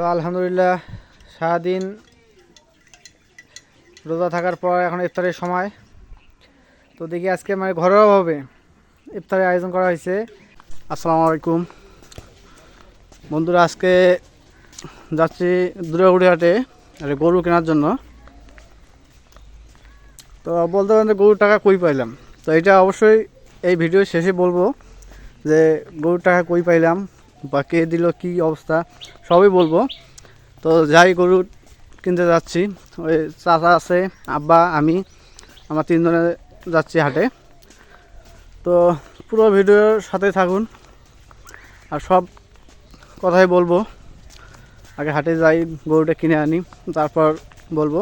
তো আলহামদুলিল্লাহ, সারাদিন রোজা থাকার পর এখন ইফতারের সময়। তো দেখি আজকে মানে ঘরোয়াভাবে ইফতারের আয়োজন করা হয়েছে। আসসালামু আলাইকুম। বন্ধুরা, আজকে যাচ্ছি দুর্গাগুড়ি হাটে একটা গরু কেনার জন্য। তো বলতে পারেন গরুর টাকা কই পাইলাম? তো এটা অবশ্যই এই ভিডিও শেষে বলব যে গরুর টাকা কই পাইলাম? বা কে দিল কী অবস্থা, সবই বলব। তো যাই গরু কিনতে যাচ্ছি, ওই চাচা আছে, আব্বা, আমি, আমার তিনজনে যাচ্ছি হাটে। তো পুরো ভিডিওর সাথে থাকুন, আর সব কথাই বলব। আগে হাটে যাই, গরুটা কিনে আনি, তারপর বলব।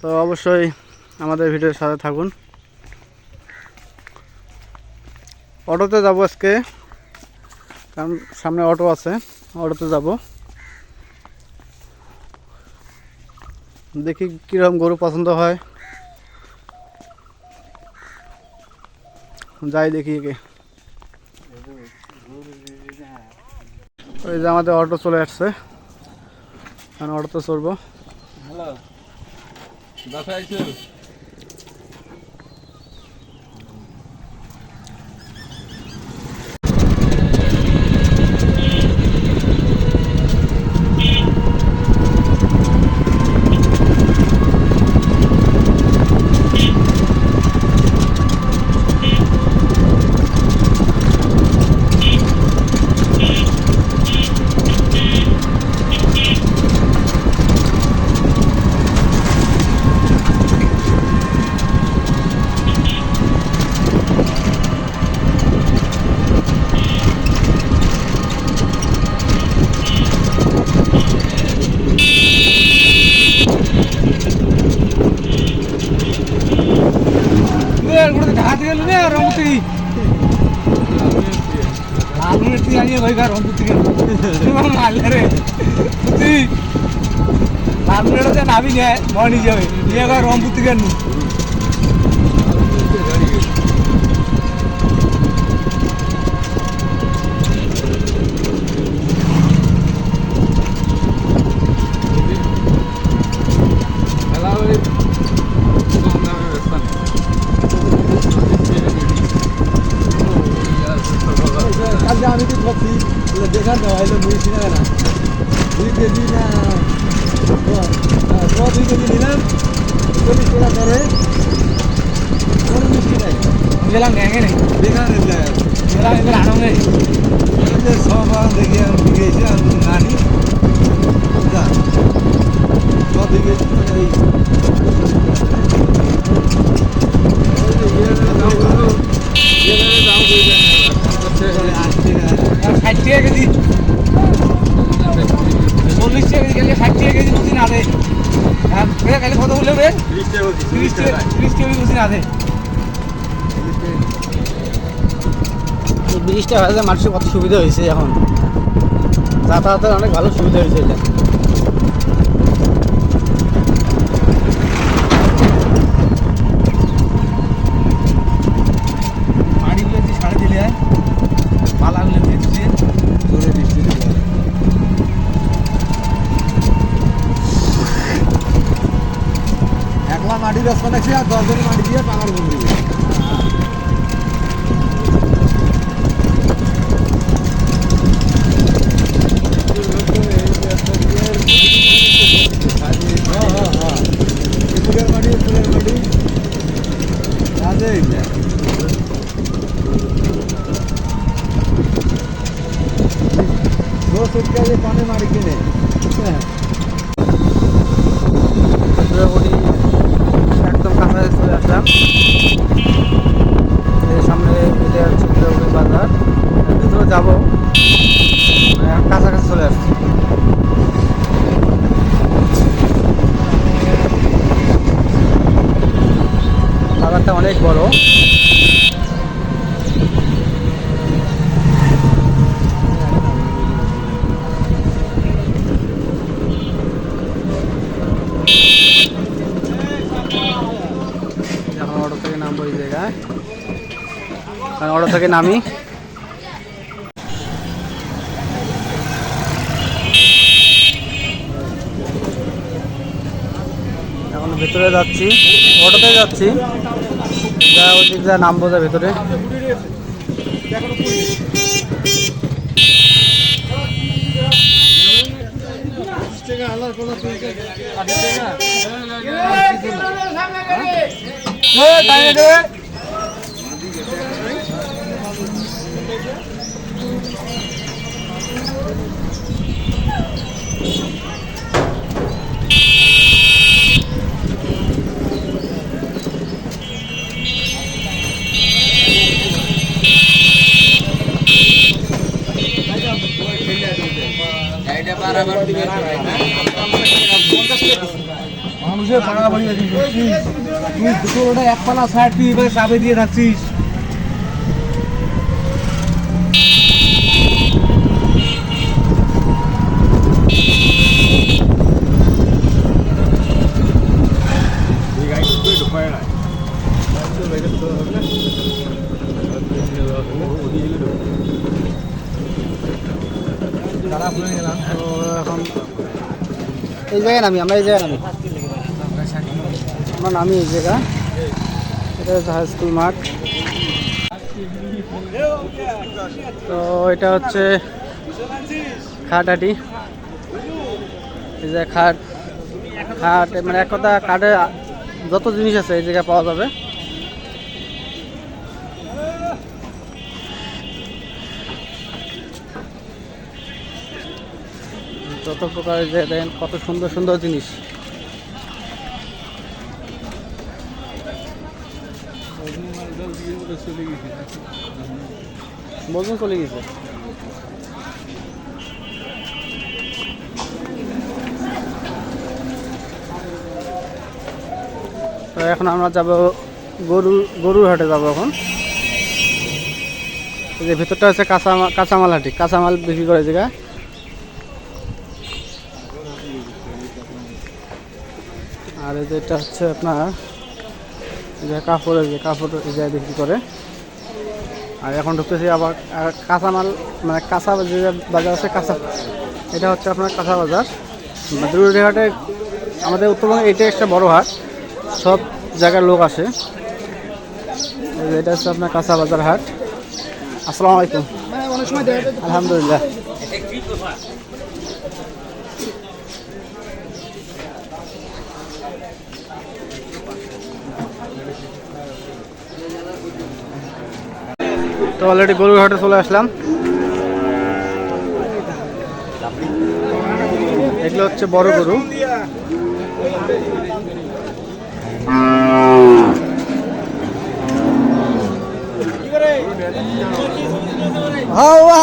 তো অবশ্যই আমাদের ভিডিওর সাথে থাকুন। অটোতে যাব আজকে। কারণ সামনে অটো আছে, অটোতে যাব। দেখি কীরকম গরু পছন্দ হয়। যাই দেখি একে। ওই যে আমাদের অটো চলে আসছে। এখন অটোতে চড়বো। হ্যালো বাসায় আইছো নামি যায় মনি যাবে নিয়ে গা রংপুর থেকে নু কালকে আমি তো ভাবছি দেখার দেওয়া হইল মুই চিনা না দুই কেজি না ছ দুই কেজি নিলাম চল্লিশ টাকা করে কোনো মিষ্টি নাই গেলাম গ্যাঙে নেই বেকার গেলাম এবার আনো নেই সব দেখি আমি গিয়েছি আমি নানি ছ দুই কেজি এই ষাট টাকা কেজি চল্লিশ টাকা কেজি গেলে ষাট টাকা কেজি বুঝি না দে হ্যাঁ কালি কত বললে রে তিরিশ টাকা তিরিশ টাকা বুঝি না দে ব্রিজটা হয়েছে মানুষের কত সুবিধা হয়েছে এখন। যাতায়াতের অনেক ভালো সুবিধা হয়েছে এটা মাড়িগুলো যে সাড়ে দিলে পালাগুলো দিয়ে দিচ্ছে জোরে বৃষ্টি দিল। একলা মাটি রাস্তা নাকি আর দশজন মাটি দিয়ে পাকার বন্ধু ফুলের মাটি ফুলের মাটি আছে दो सुटके ये पानी मारी किने দুর্গাপুরি ওই জায়গায় কারণ অটো থেকে নামি এখন ভেতরে যাচ্ছি অটোতে যাচ্ছি যা উচিত যা নামবো যা ভেতরে আলার কথা মানুষের তুই দুটো ওটা এক পালা সাইড তুই এবারে চাপে দিয়ে এখন এই জায়গায় নামি, আমরা এই জায়গায় নামি। আমরা নামি এই জায়গা। এটা হচ্ছে হাই স্কুল মাঠ। তো এটা হচ্ছে খাটাটি। এই যে খাট। খাট মানে এক কথা কাঠে যত জিনিস আছে এই জায়গায় পাওয়া যাবে। যত প্রকারের যে দেখেন কত সুন্দর সুন্দর জিনিস। বলুন চলে গেছে। এখন আমরা যাব গরু, গরুর হাটে যাব এখন। যে ভিতরটা হচ্ছে কাঁচা কাঁচামাল হাটি। কাঁচামাল বিক্রি করে জায়গা। আর যে এটা হচ্ছে আপনার যে কাপড়ের যে কাপড় জায়গায় বিক্রি করে। আর এখন ঢুকতেছি আবার আর কাঁচামাল মানে কাঁচা যে বাজার আছে কাঁচা এটা হচ্ছে আপনার কাঁচা বাজার। মাদুরি হাটে আমাদের উত্তরবঙ্গে এটা একটা বড় হাট সব জায়গার লোক আসে। এটা হচ্ছে আপনার কাঁচা বাজার হাট। আসসালামু আলাইকুম। আলহামদুলিল্লাহ। তো অলরেডি গরুর হাটে চলে আসলাম। এগুলো হচ্ছে বড় গরু। হাওয়া।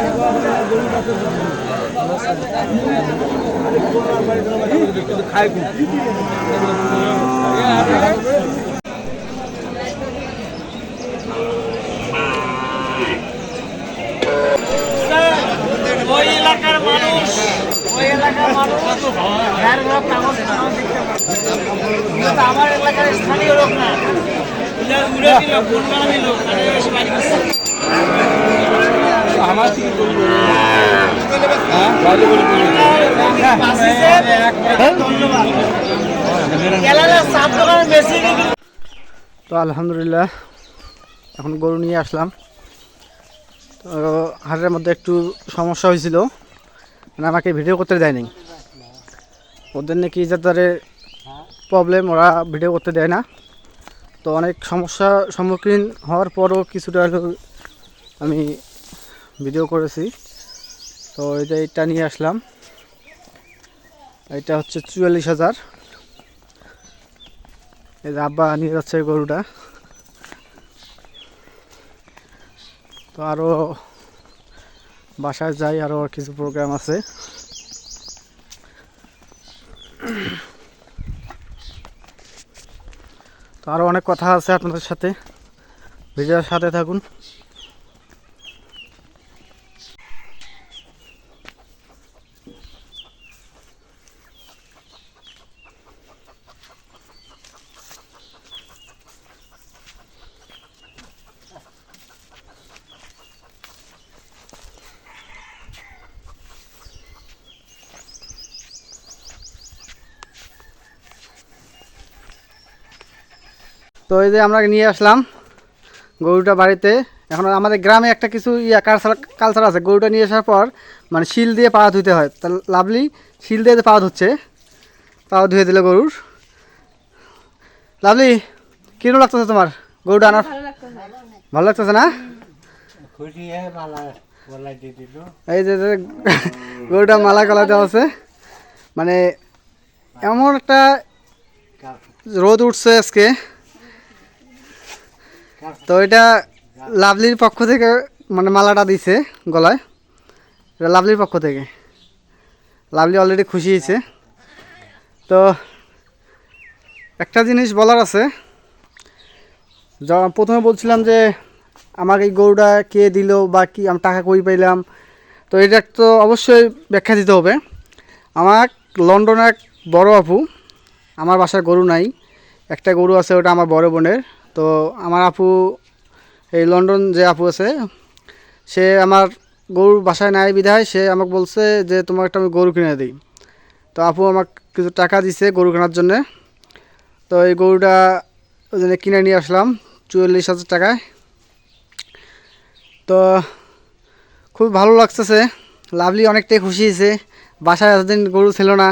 খাই ওই এলাকার মানুষ ওই এলাকার মানুষ যার লোক কাগজ কাগজ দেখতে পারে কিন্তু আমার এলাকার স্থানীয় লোক না উড়ে উড়ে দিল কোন গ্রামে লোক তাদের বেশি বাড়ি করছে আমার থেকে এলাকার চাপ দোকানে বেশি বিক্রি তো আলহামদুলিল্লাহ, এখন গরু নিয়ে আসলাম। তো হাটের মধ্যে একটু সমস্যা হয়েছিল মানে আমাকে ভিডিও করতে দেয়নি। ওদের নাকি যাদের প্রবলেম ওরা ভিডিও করতে দেয় না। তো অনেক সমস্যার সম্মুখীন হওয়ার পরও কিছুটা আমি ভিডিও করেছি। তো এটা এটা নিয়ে আসলাম। এটা হচ্ছে চুয়াল্লিশ হাজার। এই আব্বা নিয়ে যাচ্ছে গরুটা। তো আরও বাসায় যাই, আরও কিছু প্রোগ্রাম আছে। তো আরও অনেক কথা আছে আপনাদের সাথে। ভিডিওর সাথে থাকুন। তো এই যে আমরা নিয়ে আসলাম গরুটা বাড়িতে। এখন আমাদের গ্রামে একটা কিছু ইয়া কালচার কালচার আছে গরুটা নিয়ে আসার পর মানে শিল দিয়ে পা ধুতে হয়। তা লাভলি শিল দিয়ে যে পা ধুচ্ছে পা ধুয়ে দিলে গরুর। লাভলি কীরকম লাগতেছে তোমার? গরুটা আনার ভালো লাগতেছে না। এই যে যে গরুটা মালা গলা দেওয়া আছে। মানে এমন একটা রোদ উঠছে আজকে। তো এটা লাভলির পক্ষ থেকে মানে মালাটা দিছে গলায়। এটা লাভলির পক্ষ থেকে। লাভলি অলরেডি খুশি হয়েছে। তো একটা জিনিস বলার আছে। প্রথমে বলছিলাম যে আমাকে এই গরুটা কে দিল বা কি, আমি টাকা কই পাইলাম, তো এটা তো অবশ্যই ব্যাখ্যা দিতে হবে। আমার লন্ডনে এক বড় আপু, আমার বাসায় গরু নাই। একটা গরু আছে, ওটা আমার বড় বোনের। তো আমার আপু, এই লন্ডন যে আপু আছে, সে আমার গরুর বাসায় নাই বিধায় সে আমাকে বলছে যে তোমার একটা আমি গরু কিনে দিই। তো আপু আমাকে কিছু টাকা দিছে গরু কেনার জন্যে। তো এই গরুটা ওই জন্য কিনে নিয়ে আসলাম চুয়াল্লিশ হাজার টাকায়। তো খুব ভালো লাগতেছে। লাভলি অনেকটাই খুশি হয়েছে। বাসায় এতদিন গরু ছিল না।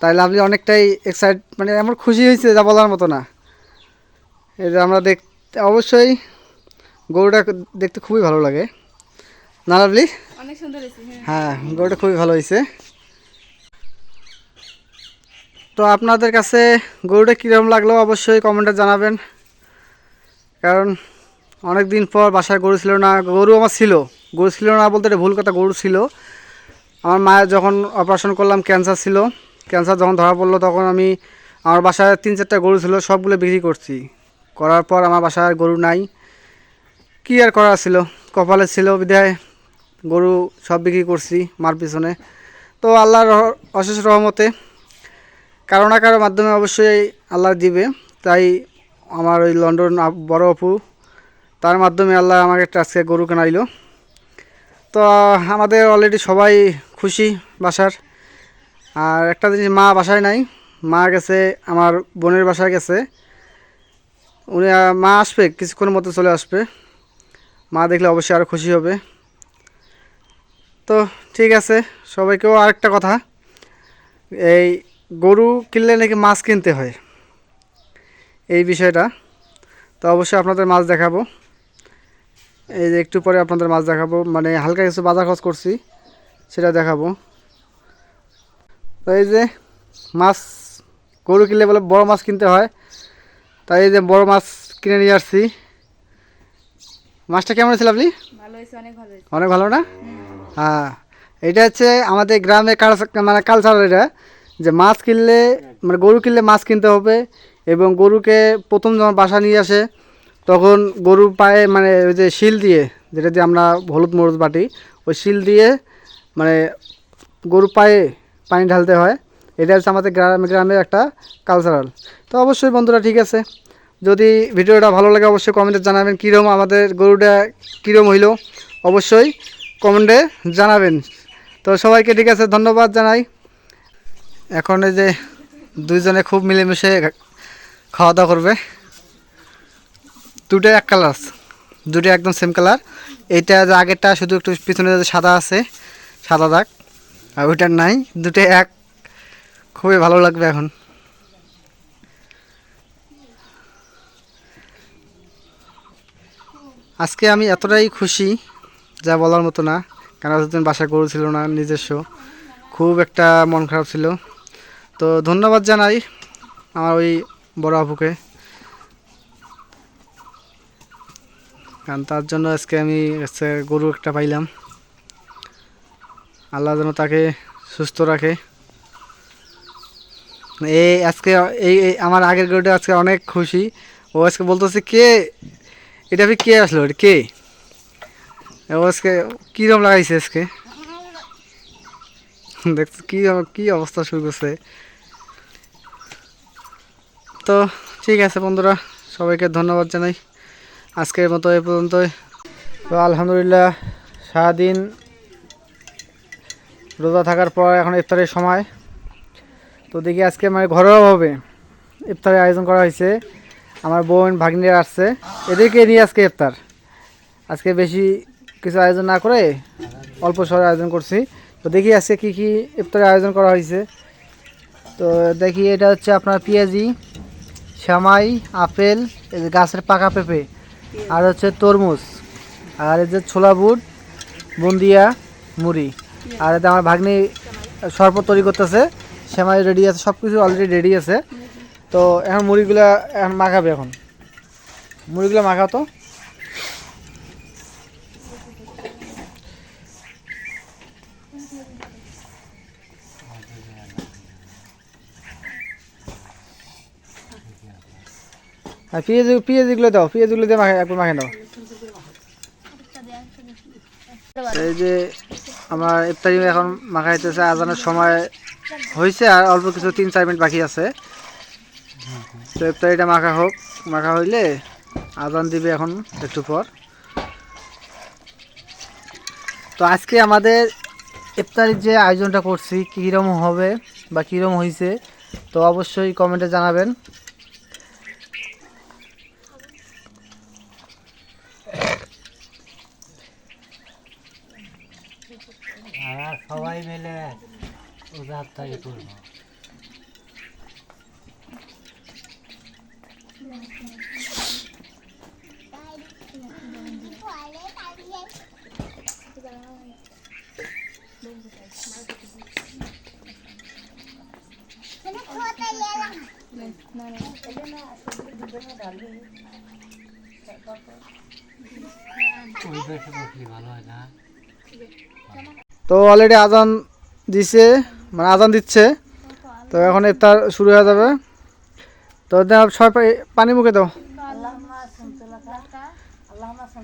তাই লাভলি অনেকটাই এক্সাইট মানে এমন খুশি হয়েছে যা বলার মতো না। এই যে আমরা দেখতে অবশ্যই গরুটা দেখতে খুবই ভালো লাগে। না লাভলি? অনেক সুন্দর হ্যাঁ। হ্যাঁ গরুটা খুবই ভালো হয়েছে। তো আপনাদের কাছে গরুটা কীরকম লাগল অবশ্যই কমেন্টে জানাবেন। কারণ অনেক দিন পর বাসায় গরু ছিল না গরু আমার ছিল। গরু ছিল না বলতে এটা ভুল কথা গরু ছিল। আমার মায়ের যখন অপারেশন করলাম ক্যান্সার ছিল। ক্যান্সার যখন ধরা পড়ল তখন আমি আমার বাসায় তিন চারটা গরু ছিল সবগুলো বিক্রি করছি। করার পর আমার বাসায় আর গরু নাই। কী আর করার ছিল? কপালে ছিল বিধায় গরু সব বিক্রি করছি মার পিছনে। তো আল্লাহর অশেষ রহমতে কারও না কারও মাধ্যমে অবশ্যই আল্লাহ দিবে। তাই আমার ওই লন্ডন বড় অপু, তার মাধ্যমে আল্লাহ আমাকে একটা আজকে গরু কেনাইলো তো আমাদের অলরেডি সবাই খুশি বাসার। আর একটা জিনিস মা বাসায় নাই। মা গেছে, আমার বোনের বাসায় গেছে। উনি মা আসবে, কিছুক্ষণের মতো চলে আসবে। মা দেখলে অবশ্যই আরও খুশি হবে। তো ঠিক আছে, সবাইকেও আরেকটা কথা। এই গরু কিনলে নাকি মাছ কিনতে হয়? এই বিষয়টা। তো অবশ্যই আপনাদের মাছ দেখাবো। এই যে একটু পরে আপনাদের মাছ দেখাবো। মানে হালকা কিছু বাজার খরচ করছি, সেটা দেখাবো। তো এই যে মাছ, গরু কিনলে বলে বড় মাছ কিনতে হয়। তাই এই যে বড় মাছ কিনে নিয়ে আসছি। মাছটা কেমন ছিল আপনি? অনেক ভালো না? হ্যাঁ এটা হচ্ছে আমাদের গ্রামে মানে কালচার এটা যে মাছ কিনলে মানে গরু কিনলে মাছ কিনতে হবে এবং গরুকে প্রথম যখন বাসা নিয়ে আসে তখন গরুর পায়ে মানে ওই যে শিল দিয়ে যেটা দিয়ে আমরা হলুদ মরুদ বাটি ওই শিল দিয়ে মানে গরুর পায়ে পানি ঢালতে হয়। এটা হচ্ছে আমাদের গ্রামে গ্রামের একটা কালচারাল। তো অবশ্যই বন্ধুরা ঠিক আছে। যদি ভিডিওটা ভালো লাগে অবশ্যই কমেন্টে জানাবেন কীরকম আমাদের গরুটা কীরকম হইল। অবশ্যই কমেন্টে জানাবেন। তো সবাইকে ঠিক আছে, ধন্যবাদ জানাই। এখন এই যে দুইজনে খুব মিলেমিশে খাওয়া দাওয়া করবে। দুটো এক কালার দুটো একদম সেম কালার এইটা যে আগেরটা শুধু একটু পিছনে যে সাদা আছে, সাদা দাগ, আর ওইটার নাই দুটো এক। খুবই ভালো লাগবে এখন। আজকে আমি এতটাই খুশি যা বলার মতো না, কারণ এতদিন বাসা গরু ছিল না, নিজস্ব। খুব একটা মন খারাপ ছিল। তো ধন্যবাদ জানাই আমার ওই বড় আপুকে। কারণ তার জন্য আজকে আমি গরু একটা পাইলাম। আল্লাহ যেন তাকে সুস্থ রাখে। এই আজকে এই আমার আগের গরুটা আজকে অনেক খুশি। ও আজকে বলতেছে, কে এটা কে আসলো? কে? আজকে কীরকম লাগাইছে আজকে? দেখছ কী কী অবস্থা শুরু করছে? তো ঠিক আছে বন্ধুরা, সবাইকে ধন্যবাদ জানাই। আজকের মতো এ পর্যন্তই। তো আলহামদুলিল্লাহ, সারাদিন রোজা থাকার পর এখন ইফতারের সময়। তো দেখি আজকে মানে ঘরোয়াভাবে ইফতারের আয়োজন করা হয়েছে। আমার বোন ভাগ্নিরা আসছে। এদেরকে নিয়ে আজকে ইফতার। আজকে বেশি কিছু আয়োজন না করে অল্প সময় আয়োজন করছি। তো দেখি আজকে কী কী ইফতারের আয়োজন করা হয়েছে। তো দেখি এটা হচ্ছে আপনার পেঁয়াজি শ্যামাই আপেল, এই যে গাছের পাকা পেঁপে, আর হচ্ছে তরমুজ, আর এই যে ছোলা বুট, বুন্দিয়া, মুড়ি। আর এতে আমার ভাগ্নি শরবত তৈরি করতেছে শ্যামাই রেডি আছে সব কিছু অলরেডি রেডি আছে। তো এখন মুড়িগুলা এখন মাখাবে এখন। মুড়িগুলো মাখাও তো। আর পেঁয়াজ, পেঁয়াজগুলো দাও, পেঁয়াজগুলো দিয়ে মাখা, একবার মাখে দাও এই যে আমার ইফতারি এখন মাখাইতেছে, আজানের সময় হয়েছে আর অল্প কিছু তিন চার মিনিট বাকি আছে। তো ইফতারিটা মাখা হোক, মাখা হইলে আজান দিবে এখন একটু পর। তো আজকে আমাদের ইফতারির যে আয়োজনটা করছি কীরকম হবে বা কীরকম হয়েছে তো অবশ্যই কমেন্টে জানাবেন। সবাই মিলে করব। তো অলরেডি আজান দিছে মানে আজান দিচ্ছে। তো এখন ইফতার শুরু হয়ে যাবে। তো সবাই পানি মুখে দাও।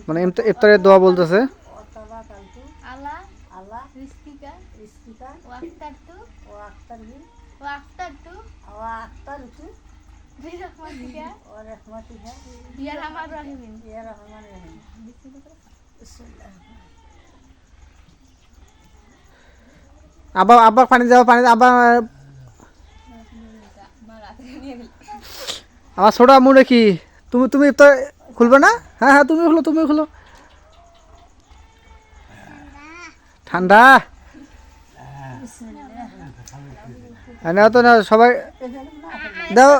মানে ইফতা- ইফতারের দোয়া বলতেছে আল্লাহ আল্লাহ রিস্কিকা রিস্কিকা ও আক্তার তু ও আক্তার বি ও আক্তার রহিম ইয়া আবার আবার পানি দাও পানি আবার আমার ছোটা মুড়ে কি তুমি তুমি তো খুলবে না হ্যাঁ হ্যাঁ তুমি খুলো তুমি খুলো ঠান্ডা হ্যাঁ নাও তো না সবাই দাও।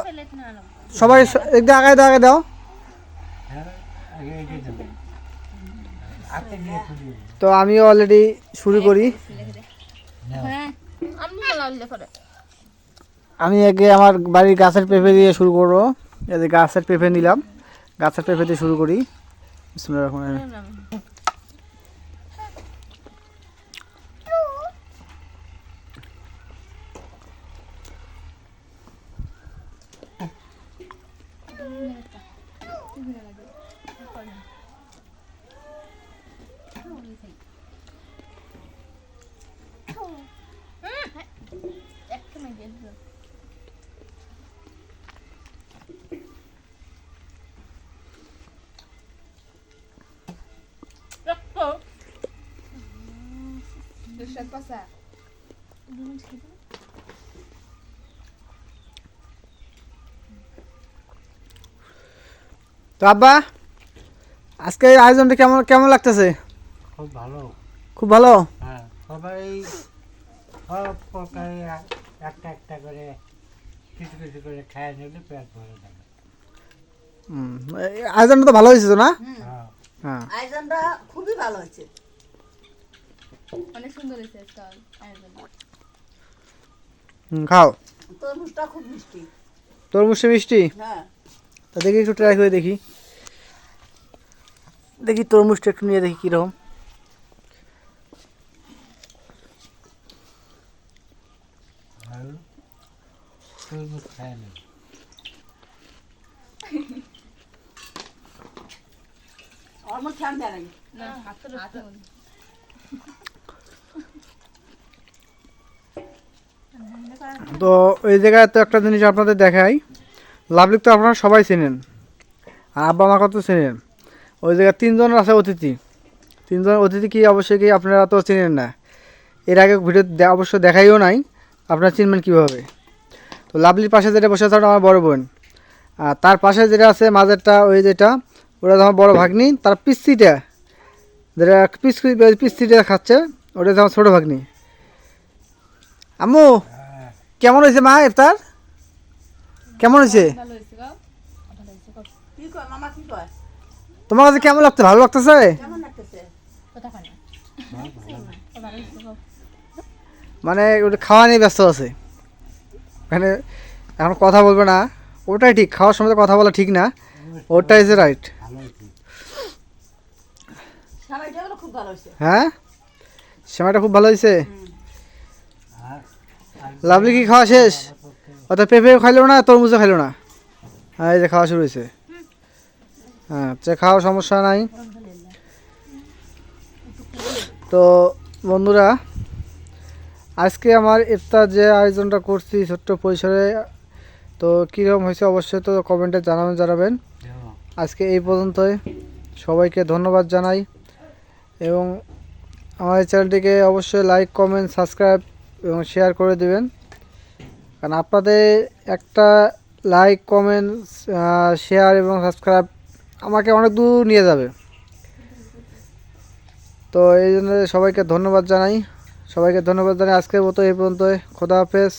সবাই একটু আগায় দাও আগে দাও। তো আমি অলরেডি শুরু করি। হ্যাঁ আমি আগে আমার বাড়ির গাছের পেঁপে দিয়ে শুরু করব। গাছের পেঁপে নিলাম। গাছের পেঁপে দিয়ে শুরু করি। তো আব্বা আজকে এই আয়োজনটা কেমন কেমন লাগতেছে? খুব ভালো। খুব ভালো? হ্যাঁ সবাই সব প্রকারে একটা একটা করে কিছু কিছু করে খায় নিলে পেট ভরে যাবে। হুম, এই আয়োজনটা তো ভালো হয়েছে তো না? হ্যাঁ। হ্যাঁ। আয়োজনটা খুবই ভালো হয়েছে। অনেক সুন্দর হয়েছে আয়োজন হুম, খাও। তরমুজটা খুব মিষ্টি। তরমুজটা মিষ্টি? হ্যাঁ। তা দেখি একটু ট্রাই করে দেখি। দেখি তরমুজটা একটু নিয়ে দেখি কীরকম। তো এই জায়গায় তো একটা জিনিস আপনাদের দেখাই। লাভলিক তো আপনারা সবাই চেনেন। আর আব্বা আমাকে তো চেনেন? ওই জায়গায় তিনজন আছে অতিথি। তিনজন অতিথি কি অবশ্যই কি আপনারা তো চেনেন না। এর আগে ভিডিও অবশ্য দেখাইও নাই। আপনারা চিনবেন কীভাবে। তো লাভলির পাশে যেটা বসে আছে আমার বড় বোন। আর তার পাশে যেটা আছে মাঝেরটা, ওই যেটা, ওটা আমার বড় ভাগ্নি, তার পিস্তিটা যেটা পিস পিস্তিটা খাচ্ছে, ওটা আমার ছোটো ভাগ্নি। আম্মু, কেমন হয়েছে মা ইফতার? কেমন হয়েছে? তোমার কাছে কেমন লাগছে? ভালো লাগতেছে? মানে ওটা খাওয়া নিয়ে ব্যস্ত আছে। মানে এখন কথা বলবে না। ওটাই ঠিক খাওয়ার সময় কথা বলা ঠিক না। ওটাই ইজ রাইট হ্যাঁ? সময়টা খুব ভালো হয়েছে। লাভলি কি খাওয়া শেষ? অর্থাৎ পেঁপেও খাইলো না, তরমুজও খাইলো না? হ্যাঁ এই যে খাওয়া শুরু হয়েছে। হ্যাঁ সে খাওয়া সমস্যা নাই। তো, বন্ধুরা, আজকে আমার ইফতার যে আয়োজনটা করছি ছোট্ট পরিসরে, তো কীরকম হয়েছে অবশ্যই তো কমেন্টে জানাবেন জানাবেন। আজকে এই পর্যন্তই। সবাইকে ধন্যবাদ জানাই। এবং আমার চ্যানেলটিকে অবশ্যই লাইক কমেন্ট সাবস্ক্রাইব এবং শেয়ার করে দেবেন। কারণ আপনাদের একটা লাইক কমেন্ট শেয়ার এবং সাবস্ক্রাইব আমাকে অনেক দূর নিয়ে যাবে। তো এই জন্য সবাইকে ধন্যবাদ জানাই। সবাইকে ধন্যবাদ জানাই। আজকের মতো এই পর্যন্ত খোদা হাফেজ।